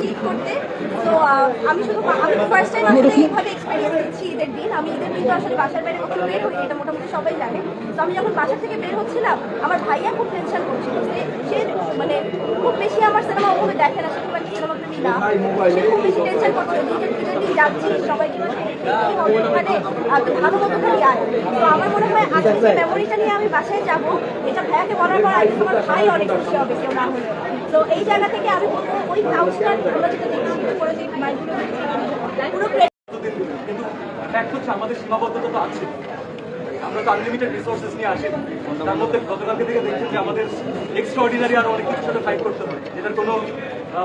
Cheat করতে? তো আমি শুধু আমি ফার্স্ট টাইম আসলে এইভাবে এক্সপিরিয়েন্স দিচ্ছি ঈদের দিন। আমি ঈদের দিন তো আসলে বাসার বাইরে কখনো বের হই এটা মোটামুটি সবাই জানে। তো আমি যখন বাসা থেকে বের হচ্ছিলাম আমার ভাইয়া খুব টেনশন করছিল যে সে মানে খুব বেশি আমার সিনেমা ওভাবে দেখে না সে খুব একটা সিনেমা প্রেমী না। সে খুব বেশি টেনশন করছিল ঈদের ঈদের দিন যাচ্ছি সবাই আর ভালো মতো করে যায়। তো আমার মনে হয় আজকে যে মেমোরিটা নিয়ে আমি বাসায় যাব এটা ভাইয়াকে বলার পর আজকে আমার ভাই অনেক খুশি হবে কেউ না হলে তো এই জায়গা থেকে আমি বলব ওই কাউন্সিলার আমরা যেটা দেখছি করে যে পুরো কিন্তু ফ্যাক্ট হচ্ছে আমাদের সীমাবদ্ধতা তো আছে। আমরা তো আনলিমিটেড রিসোর্সেস নিয়ে আসি। তার মধ্যে গতকালকে থেকে দেখছি যে আমাদের এক্সট্রাঅর্ডিনারি আরও অনেক কিছুর সাথে ফাইট করতে হবে যেটার কোনো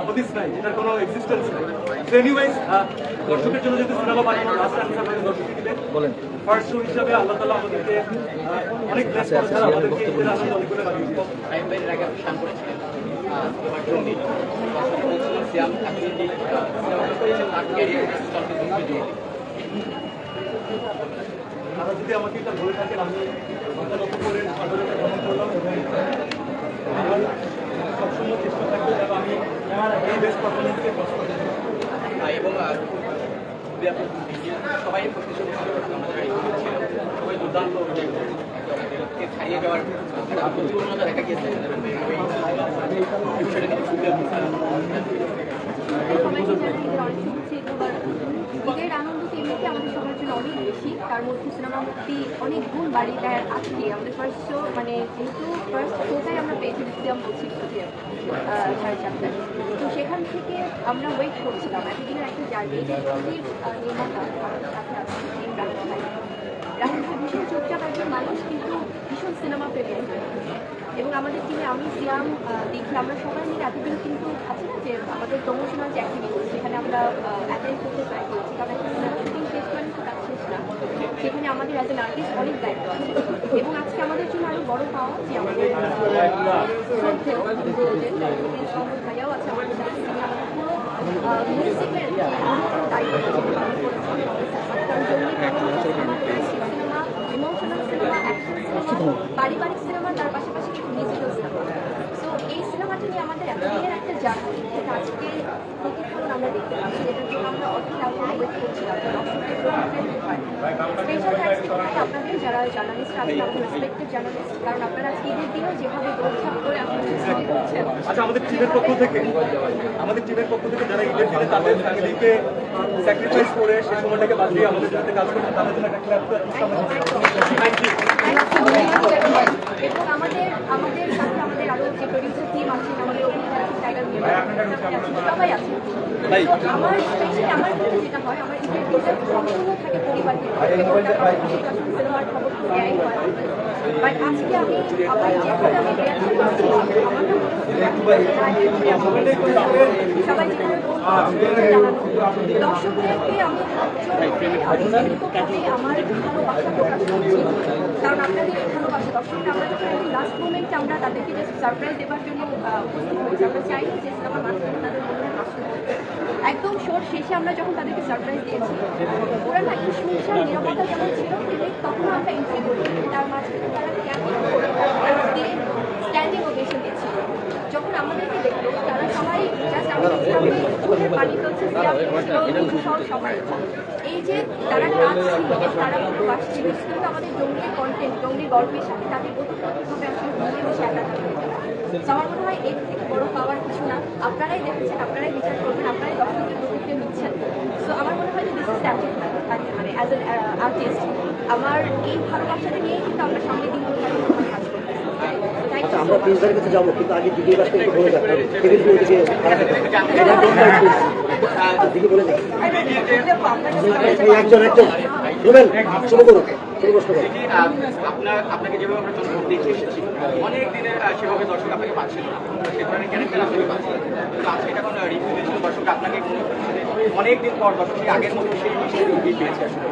হদিস নাই যেটার কোনো এক্সিস্টেন্স নাই। তো এনিওয়াইজ দর্শকের জন্য যদি সিনেমা বানানো লাস্ট আনসার আমাদের দর্শক দিবে বলেন। ফার্স্ট শো হিসাবে আল্লাহ তালা আমাদেরকে অনেক ব্লেস করেছেন। আমাদেরকে ঈদের অনেক করে বানিয়েছে টাইম বাইরের আগে শান করেছিলেন তার যদি আমাকে এটা বলে থাকেন, আমি মাথা লক্ষ্য করে সাধারণত ভ্রমণ করলাম এবং সবসময় চেষ্টা থাকবে আমি এই বেস্ট পারফরমেন্সকে এবং দেখেন, সবাই সবাই দুর্দান্ত ছাড়িয়ে যাওয়ার প্রতিকূলতা দেখা গিয়েছে সুবিধা সবাইকে জানাই ঈদের অনেক শুভেচ্ছা ঈদ মোবারক। ঈদের আনন্দ তো এমনিতে আমাদের সবার জন্য অনেক বেশি তার মধ্যে সিনেমা মুক্তি অনেক গুণ বাড়িয়ে দেয় আজকে। আমাদের ফার্স্ট শো মানে যেহেতু ফার্স্ট শোটাই আমরা পেয়েছি আমি বলছি তো সেখান থেকে আমরা ওয়েট করছিলাম। এতদিনের একটা জার্নি যে ছবির নির্মাতা সাথে আছে রাহুল ভীষণ একজন মানুষ কিন্তু ভীষণ সিনেমা প্রেমী। এবং আমাদের টিমে আমি, সিয়াম দেখি, আমরা সবাই মিলে এতদিন কিন্তু আছে না যে আমাদের প্রমোশনাল যে অ্যাক্টিভিটি সেখানে আমরা অ্যাটেন্ড করতে ট্রাই করেছি। কারণ একটা সিনেমা শুটিং শেষ কাজ শেষ না। সেখানে আমাদের অ্যাজ এন আর্টিস্ট অনেক দায়িত্ব আছে। এবং আজকে আমাদের জন্য আরও বড় পাওয়া যে আমাদের ভাইয়াও আছে আমাদের সাথে। তিনি আমাদের পুরো মিউজিকের দায়িত্ব পালন করেছেন কারণ জঙ্গলি cinema emotional cinema action cinema পারিবারিক সিনেমা তার পাশাপাশি কিছু মিউজিক্যাল সিনেমা সো এই সিনেমাটি নিয়ে আমাদের এতদিনের একটা জার্নি যেটা আমরা দেখতে পাচ্ছি যারা জার্নালিস্ট আছেন আমাদের রেসপেক্টেড কারণ আপনারা আজকে ঈদের আপনারা আমাদের টিমের পক্ষ থেকে, আমাদের টিমের পক্ষ থেকে যারা ঈদের তাদের ফ্যামিলিকে স্যাক্রিফাইস করে সে সময়টাকে বাদ দিয়ে আমাদের সাথে কাজ করছে তাদের জন্য একটা আমাদের আমাদের সাথে আমাদের আরও যে প্রডিউসার টিম আছেন আমাদের অভিনেতা আছেন টাইগার সবাই আছে তো আমার স্পেশালি আমার ক্ষেত্রে যেটা হয় আমার থাকে পরিবার সিনেমার খবর তো দেয়াই হয় বাট আজকে আমি আমার যেভাবে আমি reaction করছি, আমার সবাই দর্শকদেরকে আমি আমার কারণ আপনাদের এই দর্শকরা আমরা যখন লাস্ট মোমেন্টে আমরা তাদেরকে যে সারপ্রাইজ দেওয়ার জন্য উপস্থিত হয়েছি আমরা চাই যে সিনেমার মাধ্যমে তাদের। একদম শোর শেষে আমরা যখন তাদেরকে সারপ্রাইজ দিয়েছি, ওরা না একটু শুনছেন নিরাপত্তা যেমন ছিল তেমনি তখন আমরা এন্ট্রি করি। তার মাঝখানে তারা ক্যাম্পিং স্ট্যান্ডিং ওভেশন দিচ্ছিল যখন আমাদেরকে দেখল, তারা সবাই এই যে তারা কাজ ছিল, তারা কিন্তু ভালোবাসছিল কিন্তু আমাদের জঙ্গির কন্টেন্ট জঙ্গির গল্পের সাথে তাদের ওতপ্রোতভাবে আসলে মিলে মিশে একা আমার মনে হয় এর থেকে বড় পাওয়ার কিছু না। আপনারাই দেখেছেন আপনারাই বিচার করবেন আপনারাই দর্শকদের প্রতিক্রিয়া নিচ্ছেন। সো আমার মনে হয় যে দিস ইজ মানে অ্যাজ এন আর্টিস্ট আমার এই ভালোবাসাটা নিয়েই কিন্তু আমরা সামনের দিনগুলো কাজ করতেছি থ্যাংক আচ্ছা ইউ আমরা প্রিন্সারের কাছে যাব কিন্তু আগে দিদির কাছ থেকে বলে যাব ওদিকে খারাপ দিদি বলে দেখি একজন একজন। রুবেল শুরু করুন শুরু প্রশ্ন করুন। আপনার আপনাকে যেভাবে আমরা দেখে এসেছি অনেক দিনের সেভাবে দর্শক আপনাকে পাচ্ছিল না। সে ধরনের ক্যারেক্টার আপনাকে পাচ্ছিল কিন্তু আজকে যখন রিভিউ দিয়েছিল দর্শক আপনাকে অনেক দিন পর দর্শক আগের মতো সেই সেই রিভিউ পেয়েছে আসলে।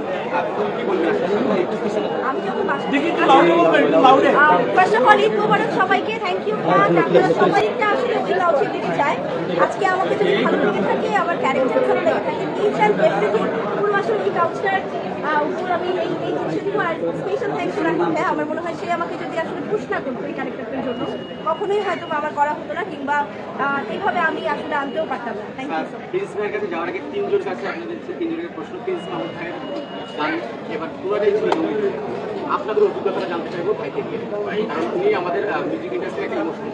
কি বলবেন আসলে? একটু পিছনে আমি যখন first of all Eid Mubarak সবাইকে থ্যাংক ইউ আপনারা সবাই একটা আসলে ওই লাউচে আজকে আমাকে যদি ভালো লেগে থাকে আমার ক্যারেক্টার ভালো লেগে থাকে ইচ অ্যান্ড এভরিথিং আসলে এই কাউচটার উপর আমি এই এই জিনিসগুলো আর স্পেশাল থ্যাঙ্কস রাখতে আমার মনে হয় সে আমাকে যদি আসলে পুশ না করতো এই ক্যারেক্টারটার জন্য কখনোই হয়তো আমার করা হতো না কিংবা এইভাবে আমি আসলে আনতেও পারতাম না থ্যাংক ইউ সো প্রিন্স ভাইয়ের কাছে যাওয়ার আগে তিনজন কাছে আপনাদের তিনজনের প্রশ্ন প্রিন্স মাহমুদ ভাইয়ের গান এবার পুরোটাই ছিল। আপনাদের অভিজ্ঞতাটা জানতে চাইব ভাই থেকে কারণ উনি আমাদের মিউজিক ইন্ডাস্ট্রি একটা ইমোশন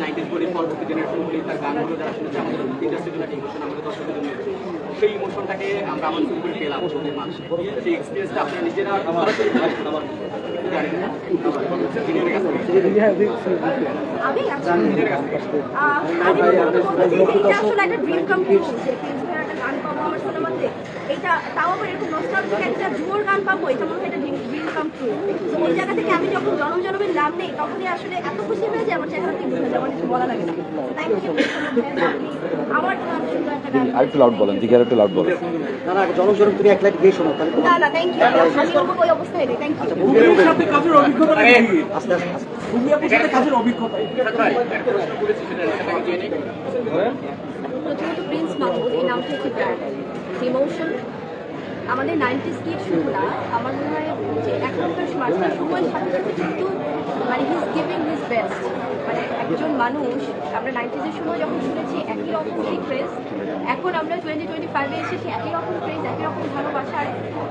নাইনটিজ বলি পরবর্তী জেনারেশন বলি তার গানগুলো যারা শুনেছে আমাদের ইন্ডাস্ট্রির জন্য একটা ইমোশন আমাদের দর্শকদের জন্য সেই ইমোশনটাকে আমরা আমার করে পেলাম ওদের মানুষে সেই এক্সপিরিয়েন্সটা আপনারা নিজেরা আচ্ছা। এটা তাও আবার এরকম নস্টালজিক একটা জুয়োর গান পাবো এটা মনে হয় কাম ট্রু ওই জায়গা থেকে আমি যখন জনম জনমের নাম নেই তখনই আসলে এত খুশি হয়ে যায় আমার চেহারা ঠিক হয়ে আমার কিছু বলা লাগে না আমার গান সুন্দর একটা লাউড বলেন লাউড না না তুমি এক লাইট গিয়ে শোনো তাহলে না না থ্যাংক ইউ আমি ওই অবস্থায় নেই থ্যাংক ইউ ভূমির সাথে কাজের অভিজ্ঞতা আস্তে আস্তে আস্তে। ভূমি আপুর সাথে কাজের অভিজ্ঞতা। একটা প্রশ্ন করেছি সেটা জেনে প্রথমত প্রিন্স মাহমুদ এই নামটা একটি ব্র্যান্ড ইমোশন আমাদের নাইনটিস কিড শুধু না আমার মনে হয় যে এখনকার মাঝখানে সময়ের সাথে সাথে কিন্তু মানে হিজ গিভিং হিজ বেস্ট মানে একজন মানুষ, আমরা নাইনটিসের সময় যখন শুনেছি একই রকম সেই ক্রেজ এখন আমরা টোয়েন্টি টোয়েন্টি ফাইভে এসে সেই একই রকম ক্রেজ একই রকম ভালোবাসা, আর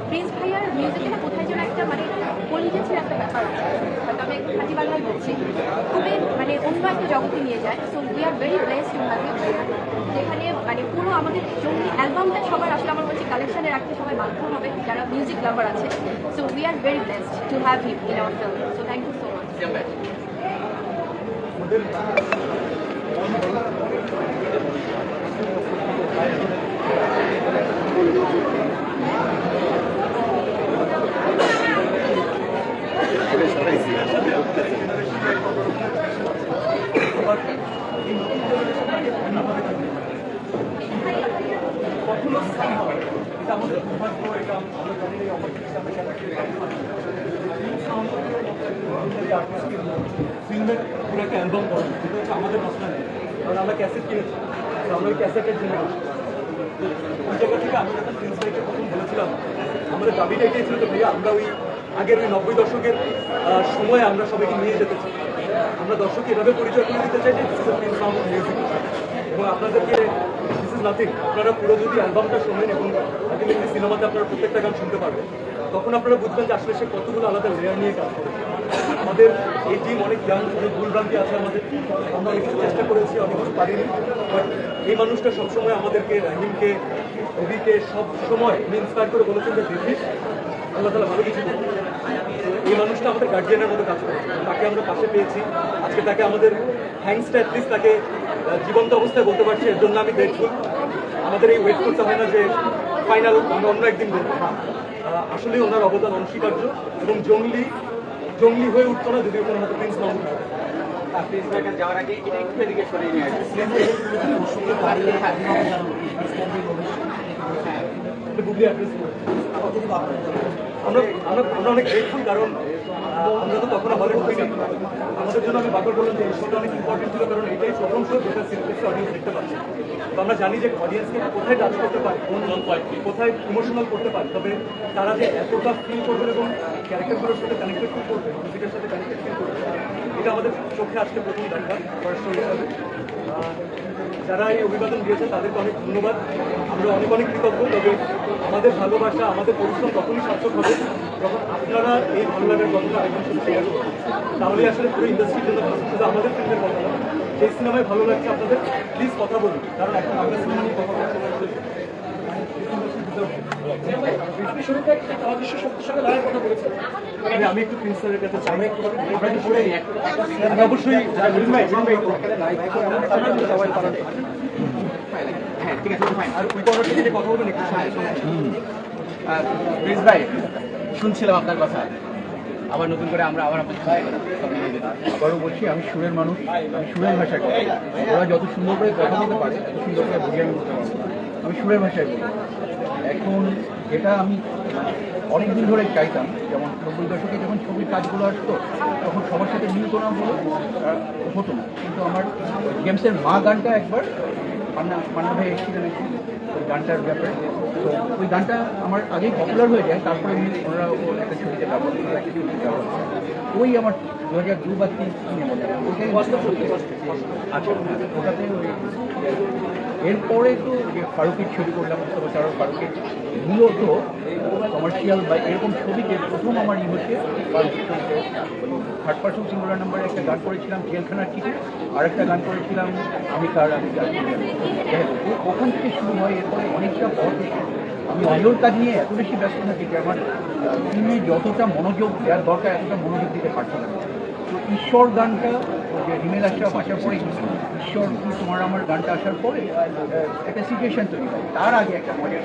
প্রিন্স ভাইয়ার মিউজিকটা কোথায় যেন একটা মানে পলিটেন্সের একটা ব্যাপার আছে। হয়তো আমি খাঁটি বাংলায় বলছি। খুবই মানে অন্য একটা জগতে নিয়ে যায়। So we are very bless to have যেখানে মানে পুরো আমাদের জঙ্গলি অ্যালবামটা সবার আসলে আমার বলছি কালেকশনে রাখতে সবাই বাধ্য হবে, যারা মিউজিক লাভার আছে। So we are very blessed to have him in our film so thank you so much সাম হয় এটা আমাদের দুর্ভাগ্য এটা আমরা জানি না এই opportunity আমরা কেন পেয়ে গেলাম। এই sound এই artistকে ফিল্মের পুরো একটা অ্যালবাম করা যেটা হচ্ছে আমাদের মাসলা নেই কারণ আমরা ক্যাসেট কিনেছি তো আমরা ওই ক্যাসেটের জন্য ওই জায়গা থেকে আমি যখন প্রিন্স ভাইকে প্রথম বলেছিলাম আমাদের দাবিটা এটাই ছিল তো ভাইয়া আমরা ওই আগের ওই নব্বই দশকের সময় আমরা সবাইকে নিয়ে যেতে চাই আমরা দর্শককে এভাবে পরিচয় করে দিতে চাই যে প্রিন্স মাহমুদ মিউজিক এবং আপনাদেরকে নাথিং আপনারা পুরো যদি অ্যালবামটা শোনেন এবং আলটিমেটলি সিনেমাতে আপনারা প্রত্যেকটা গান শুনতে পারবেন, তখন আপনারা বুঝবেন যে আসলে সে কতগুলো আলাদা লেয়ার নিয়ে কাজ করে আমাদের এই টিম অনেক ইয়াং অনেক ভুলভ্রান্তি আছে আমাদের আমরা অনেক চেষ্টা করেছি, অনেক কিছু পারিনি বাট এই মানুষটা সবসময় আমাদেরকে, রাহিমকে রবিকে সব সময় ইন্সপায়ার করে বলেছেন যে দেখিস, আল্লাহ তালা ভালো কিছু। এই মানুষটা আমাদের গার্জিয়ানের মতো কাজ করে তাকে আমরা পাশে পেয়েছি। আজকে তাকে আমাদের থ্যাঙ্কসটা অ্যাটলিস্ট তাকে জীবন্ত অবস্থায় বলতে পারছি, এর জন্য আমি গ্রেটফুল আমাদের এই ওয়েট করতে হয় না যে ফাইনাল আমরা অন্য একদিন বলব আসলে ওনার অবদান অনস্বীকার্য এবং জঙ্গলি জঙ্গলি হয়ে উঠতো না যদি মাহমুদ হতো। প্রিন্স ভাইয়ের কাছে যাওয়ার আগে এটা একটু এদিকে সরিয়ে নিয়ে আসবে একটা গুগলি অ্যাড্রেস আমরা আমরা অনেক গ্রেটফুল কারণ আমরা তো তখন হলে ঢুকিনি। আমাদের জন্য আমি বাকর বললাম যে এই শোটা অনেক ইম্পর্টেন্ট ছিল কারণ এটাই প্রথম শো যেটা সিনেপ্লেক্সে অডিয়েন্স দেখতে পাচ্ছে। তো আমরা জানি যে অডিয়েন্সকে কোথায় টাচ করতে পারে কোন কোথায় ইমোশনাল করতে পারে। তবে তারা যে এতটা ফিল করবে এবং ক্যারেক্টারগুলোর সাথে কানেক্টেড ফিল করবে মিউজিকের সাথে কানেক্টেড ফিল করবে এটা আমাদের চোখে আজকে প্রথম দেখা ফার্স্ট শো হিসাবে যারা এই অভিবাদন দিয়েছে তাদেরকে অনেক ধন্যবাদ। আমরা অনেক অনেক কৃতজ্ঞ তবে আমাদের ভালোবাসা আমাদের পরিশ্রম তখনই সার্থক হবে যখন আপনারা এই ভালো লাগার কথাটা আরেকজন সাথে শেয়ার করবেন তাহলে আসলে পুরো ইন্ডাস্ট্রির জন্য ভালো শুধু আমাদের ফিল্মের কথা না এই সিনেমায় ভালো লাগছে আপনাদের প্লিজ কথা বলুন। কারণ এখন আমরা সিনেমা নিয়ে কথা সময় আমি একটু প্রিন্সিপালের কাছে অবশ্যই হ্যাঁ ঠিক আছে ফাইন আর ওই কথা বলবেন, একটু প্রিন্স ভাই, শুনছিলাম আপনার কথা। আবার নতুন করে আমরা আবার আবারও বলছি, আমি সুরের মানুষ, আমি সুরের ভাষায় কথা। ওরা যত সুন্দর করে কথা বলতে পারে, তত সুন্দর করে বুঝিয়ে আমি বলতে পারব। আমি সুরের ভাষায় বলি। এখন এটা আমি অনেক দিন ধরে চাইতাম, যেমন নব্বই দশকে যখন ছবির কাজগুলো আসতো, তখন সবার সাথে মিলত না বলে হতো না। কিন্তু আমার গেমসের মা গানটা একবার পান্না পান্না ভাই এসেছিলেন একটু ওই গানটার ব্যাপারে। তো ওই গানটা আমার আগেই পপুলার হয়ে যায়, তারপরে আমি ওনারা একটা ছবিতে ব্যবহার করে ছবিতে ব্যবহার ওই আমার দু হাজার দু বা তিন ওটাই আচ্ছা ওটাতে ওই এরপরে তো যে ফারুকের ছবি করলাম মুস্তফা সারোর ফারুকের। মূলত কমার্শিয়াল বা এরকম ছবিতে প্রথম আমার ই হচ্ছে ফারুকের ছবিতে থার্ড পার্সন সিঙ্গুলার নাম্বারে একটা গান করেছিলাম, জেলখানার টিকে। আর একটা গান করেছিলাম, আমি তার আমি যাই ওখান থেকে শুরু হয়, এরপরে অনেকটা পর আমি অজোর নিয়ে এত বেশি ব্যস্ত থাকি যে আমার ফিল্মে যতটা মনোযোগ দেওয়ার দরকার, এতটা মনোযোগ দিতে পারছিলাম না। তো ঈশ্বর গানটা, যে আশরাফ পরে ঈশ্বর তোমার আমার গানটা আসার পরে একটা সিচুয়েশন তৈরি হয় তার আগে একটা মজার।